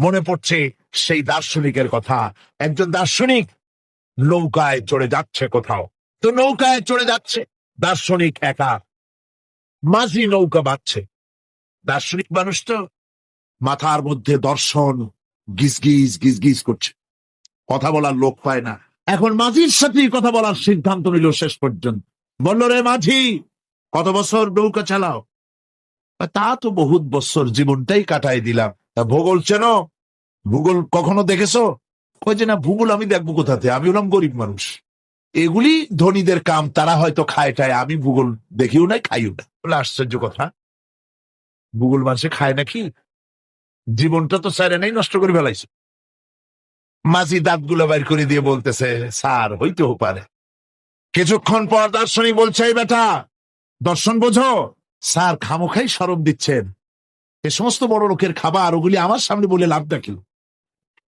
মনে পড়ছে সেই দার্শনিকের কথা। একজন দার্শনিক নৌকায় চড়ে যাচ্ছে কোথাও। তো নৌকায় চড়ে যাচ্ছে। দার্শনিক একা মাঝি নৌকা বাঁধছে। দার্শনিক মানুষ তো মাথার মধ্যে দর্শন গিজগিজ গিজগিজ করছে। কথা বলার লোক পায় না। এখন মাঝির সাথেই কথা বলার সিদ্ধান্ত নিল শেষ পর্যন্ত। বলল, রে মাঝি, কত বছর নৌকা চালাও? তা তো বহুত বছর, জীবনটাই কাটাই দিলাম। ভূগোল চেনো? ভূগোল কখনো দেখেছ? কই যে না, ভূগোল আমি দেখব কোথাতে? আমি হলাম গরিব মানুষ। এগুলি ধনীদের কাম, তারা হয়তো খায় টায়। আমি ভূগোল দেখিও নাই, খাইও না। বলে আশ্চর্য কথা। ভূগোল মানুষে খায় নাকি? জীবনটা তো স্যারে নেই নষ্ট করে ফেলাইছে। মাঝি দাঁতগুলো বাইর করে দিয়ে বলতেছে, স্যার, হইতেও পারে। কিছুক্ষণ পর দার্শনিক বলছে বেটা, দর্শন বোঝো? স্যার খামোখাই সরব দিচ্ছেন। এ সমস্ত বড় লোকের খাবার, ওগুলি আমার সামনে বলে লাভ দেখি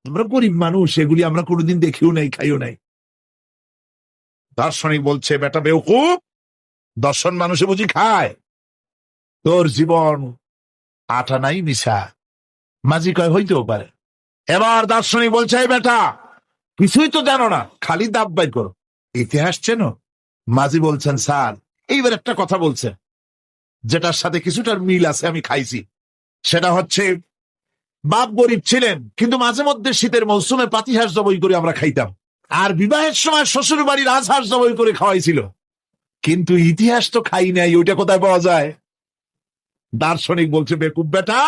আমরা গরিব মানুষ, এগুলি আমরা কোনোদিন দেখিও নাই, খাইও নাই। দার্শনিক বলছে, বেটা বেউকুব দর্শন মানুষে বুঝি খায়। তোর জীবন আটা নাই, মিশা। মাঝি কয়, হইতেও পারে। এবার দার্শনিক বলছে বেটা, কিছুই তো জানো না, খালি দাব বাই করো। ইতিহাস চেনো মাঝি বলছেন, স্যার, এইবার একটা কথা বলছে, যেটার সাথে কিছুটার মিল আছে, আমি খাইছি। সেটা হচ্ছে, বাপ গরিব ছিলেন, কিন্তু মাঝে মধ্যে শীতের মৌসুমে পাতিহাস জবই করে আমরা খাইতাম। আর বিবাহের সময় শ্বশুর বাড়ির রাজহাঁস জবই করে খাওয়াইছিল। কিন্তু ইতিহাস তো খাই নাই, ওইটা কোথায় পাওয়া যায়? দার্শনিক বলছে, বেকুব বেটা,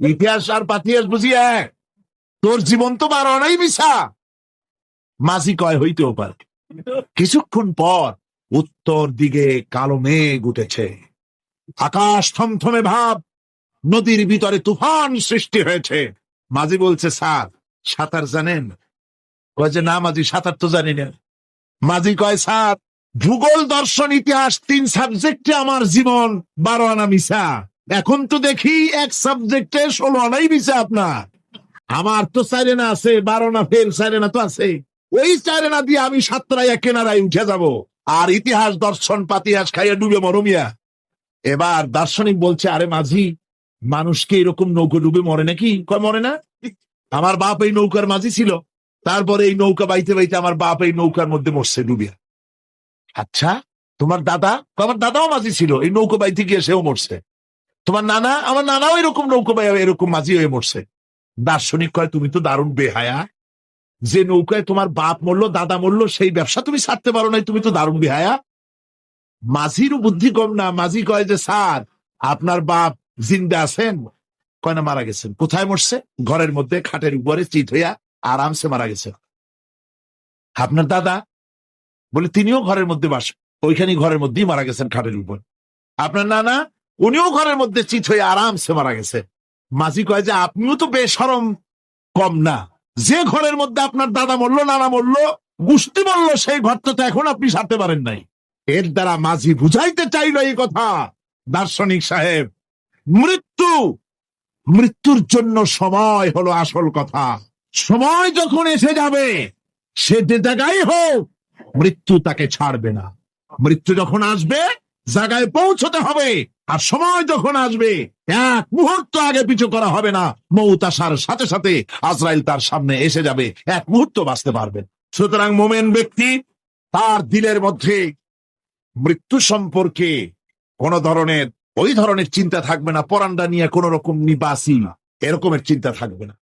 ইতিহাস আর পাতিহাস বুঝি এক। তোর জীবন তো বারো নাই মিশা মাঝি কয়, হইতেও পারে। কিছুক্ষণ পর উত্তর দিকে কালো মেঘ উঠেছে। আকাশ থমথমে ভাব নদীর ভিতরে তুফান সৃষ্টি হয়েছে। মাঝি বলছে, স্যার, সাঁতার জানেন? যে, না মাঝি, সাঁতার তো জানি না। মাঝি কয়, স্যার, ভূগোল, দর্শন, ইতিহাস তিন সাবজেক্টে আমার জীবন বারো আনা মিশা এখন তো দেখি এক সাবজেক্টে ষোলো আনাই মিশা আপনার। আমার তো সাইরেনা আছে, বারো না ফেল সাইরেনা তো আছে। ওই সাইরেনা দিয়ে আমি সাতরাইয়া কেনারায় উঠে যাব। আর ইতিহাস, দর্শন, পাতিহাস খাইয়া ডুবে মরমিয়া এবার দার্শনিক বলছে, আরে মাঝি মানুষকে এরকম নৌকো ডুবে মরে নাকি? কয় মরে না? আমার বাপ এই নৌকার মাঝি ছিল। তারপরে এই নৌকা বাইতে বাইতে আমার বাপ এই নৌকার মধ্যে মরছে ডুবিয়া। আচ্ছা তোমার দাদা? আমার দাদাও মাঝি ছিল, এই নৌকো বাইতে গিয়ে সেও মরছে। তোমার নানা? আমার নানাও এরকম নৌকো বাই এরকম মাঝি হয়ে মরছে। দার্শনিক কয়, তুমি তো দারুণ বেহায়া। যে নৌকায় তোমার বাপ মরলো, দাদা মরলো, সেই ব্যবসা তুমি ছাড়তে পারো নাই, তুমি তো দারুণ বেহায়া। মাঝিরও বুদ্ধি কম না। মাঝি কয় যে, স্যার, আপনার বাপ জিন্দা আছেন, কয় না, মারা গেছেন। কোথায় মরছে? ঘরের মধ্যে, খাটের উপরে চিত হইয়া আরামসে মারা গেছে আপনার দাদা বলে, তিনিও ঘরের মধ্যে বাস ওইখানে ঘরের মধ্যেই মারা গেছেন খাটের উপর। আপনার নানা, উনিও ঘরের মধ্যে চিত হয়ে আরামসে মারা গেছে মাঝি কয় যে, আপনিও তো বেসরম কম না। যে ঘরের মধ্যে আপনার দাদা মরলো, নানা মরলো, গুষ্টি মরলো, সেই ঘরটা তো এখন আপনি সারতে পারেন নাই। এর দ্বারা মাঝি বুঝাইতে চাইল এই কথা, দার্শনিক সাহেব। মৃত্যু। মৃত্যুর জন্য সময় হলো আসল কথা। সময় যখন এসে যাবে, সে যে জায়গায় হোক, মৃত্যু তাকে ছাড়বে না। মৃত্যু যখন আসবে, জায়গায় পৌঁছতে হবে। আর সময় যখন আসবে, এক মুহূর্ত আগে পিছু করা হবে না। মৌত আসার সাথে সাথে আজরাইল তার সামনে এসে যাবে। এক মুহূর্ত বাঁচতে পারবেন সুতরাং মোমেন ব্যক্তি, তার দিলের মধ্যে মৃত্যু সম্পর্কে কোন ধরনের ওই ধরনের চিন্তা থাকবে না পরান্ডা নিয়ে কোন রকম নিবাসী এরকমের চিন্তা থাকবে না।